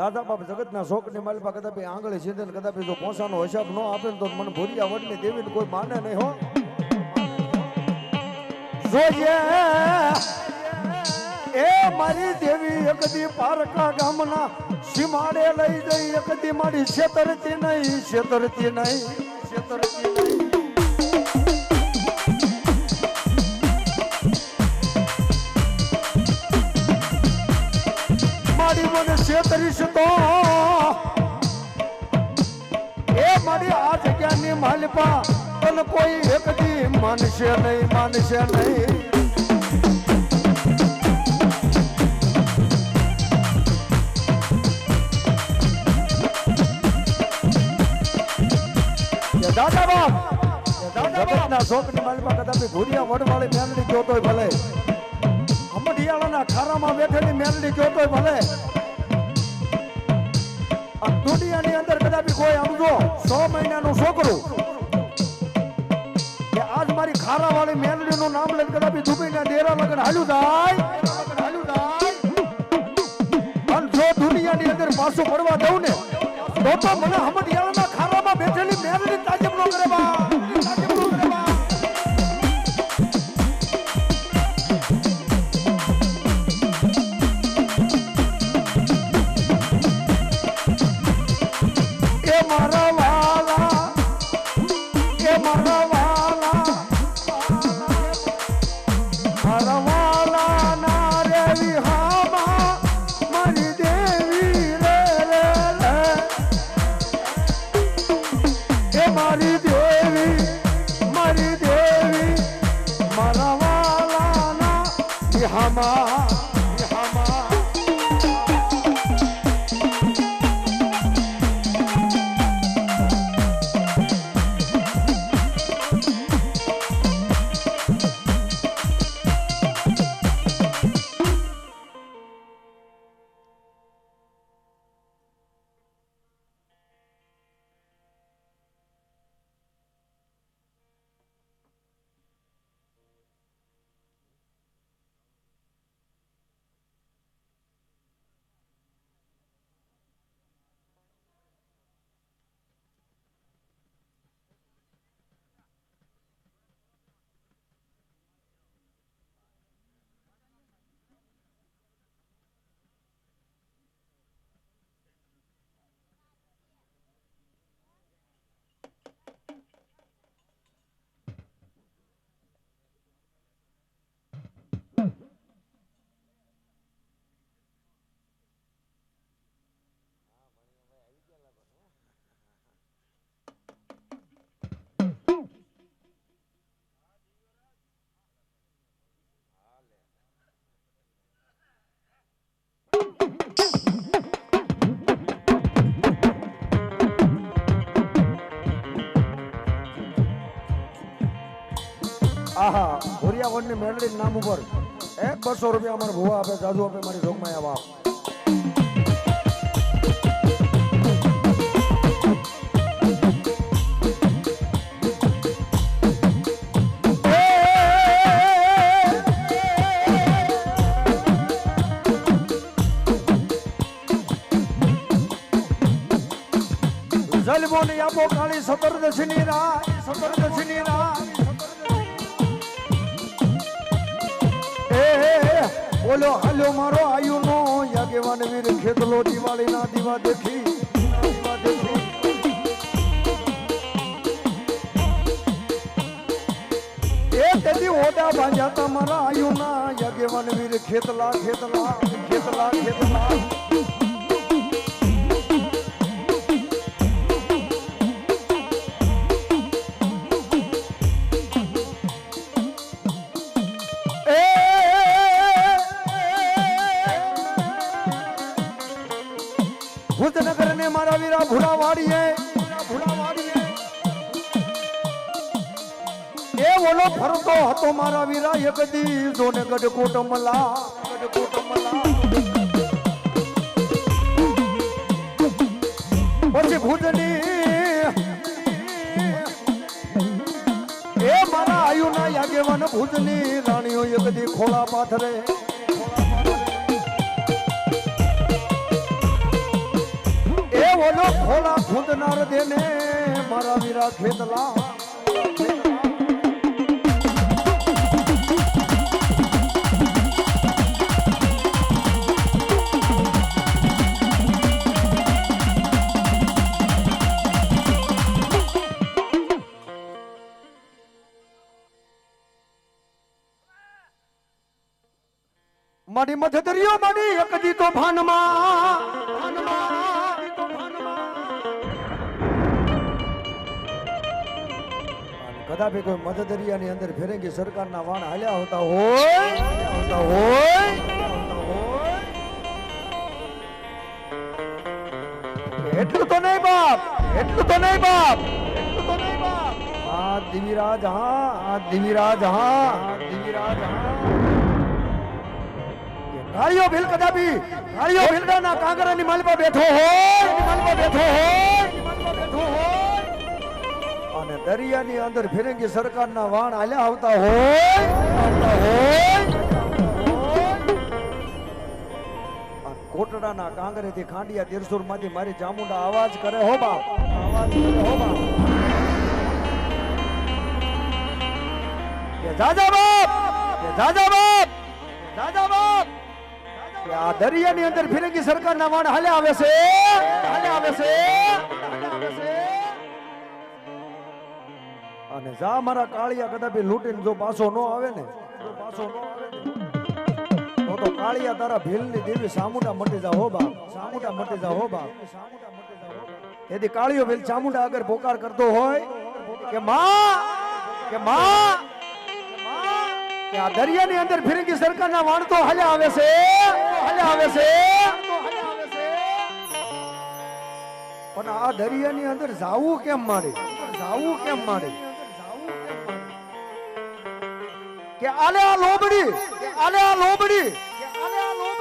દાદા બાપ જગતના શોકની માલિકા કદાપી આંગળી સીધે ને કદાપી જો પોસાનો હિસાબ ન આપે ને તો મને ભૂરિયા વડની દેવીને કોઈ માને નહીં હો. જોઈએ. એ મારી દેવી એકદી પારકા ગામના સીમાડે લઈ જઈ એકદી મારી છેતરતી નહીં છેતરતી નહીં છેતરતી નહીં. એ મારી આ જગ્યાની માલિપા તને કોઈ એકદી માનશે નહીં માનશે નહીં. દાદા બાપ બાપના શોકની માલિપા કદાપી ભૂરિયા વડવાળી મેલડી જોતો ભલે. અમડિયાળાના ખારામાં બેઠેલી મેલડી જોતો ભલે. દુનિયાની અંદર કદાપી કોઈ સમજો સો મહિનાનું છોકરું કે આજ મારી ખારાવાળી મેલડીનું નામ લઈને કદાપી દુબઈના દેરા લગન હાલ્યું થાય અને જો દુનિયાની અંદર પાછું પડવા દઉં ને, તો તો મને હમડિયાળાના ખારામાં એ આહા ભોરિયાવડની મેળડી નામ ઉપર. એક બસો રૂપિયા અમારે ભૂવા આપે, જાજુ આપે મારી જોગમાં આવા જલમોની આપો કાળી સતરદશીની રાય સતરદશીની રાત એ બોલો હાલ્યો મારો આયુ નો યાગેવાન વીર ખેતલો દિવાળી ના દીવા દેખી દીવા દેખી તેથી ઓડા બાંધ્યા તમારા મારા આયુ ના યાગેવાન વીર ખેતલા ખેતલા ખેતલા ખેતલા. વીરા ભૂલા વાડીએ. એ ઓલો ફરતો હતો મારા વીરા, એક દીધો ને ગઢકોટ મલા. પછી ભૂતની એ મારા આયુના યાગેવાન ભૂતની રાણીઓ એક દી ખોળા પાથરે ઓલો ખોલા ખૂંદનાર દેને મારા વીરા ખેતલા. મારી મધ્ય દરિયો મારી એક દીતો ભાનમાં ભાનમાં, કદાપી કોઈ મધ્ય દરિયાની અંદર ફેરંગી સરકારના વાણ હાલ્યા હોતા હોય, હાલ્યા હોતા હોય, હાલ્યા હોતા હોય. એટલું તો નહીં બાપ, એટલું તો નહીં બાપ, એટલું તો નહીં બાપ. આ દિવિરાજ હા આ દિવિરાજ હા આ દિવિરાજ હા કાળિયો ભીલ કદાપી કાળિયો ભીલડાના કાંગરાની માલપા બેઠો હોયની માલપા બેઠો હોયની માલપા બેઠો હોય. અને દરિયાની અંદર ફિરંગી સરકારના વાણ હાલ્યા આવતા હોય હોય કોટડાના કાંગરેથી ખાંડિયા તીરસુરમાંથી મારી ચામુંડા અવાજ કરે હો બાપ અવાજ કરે હો બાપ. જાજા બાપ આ દરિયાની અંદર ફિરંગી સરકારના વાણ હાલે આવે છે હાલે આવે છે. અને જા મારા કાળિયા કદાપી લૂંટીને જો પાછો નો આવે ને પાછો નો આવે તો કાળિયા તારા ભીલની દેવી સામુંડા મટી જા હો બાપ સામુંડા મટી જા હો બાપ. બાપ કાળિયો ભીલ ચામુંડા આગળ પોકાર કરતો હોય, કે માં કે માં, કે આ દરિયાની અંદર ફિરંગી સરકારના વાણ તો હાલે આવે છે હલ્યા આવે છે. પણ આ દરિયાની અંદર જાવું કેમ મારે? જાવું કેમ મારે? કે આલે આ લોબડી આલે આ લોબડી. આલે આ લોબડી.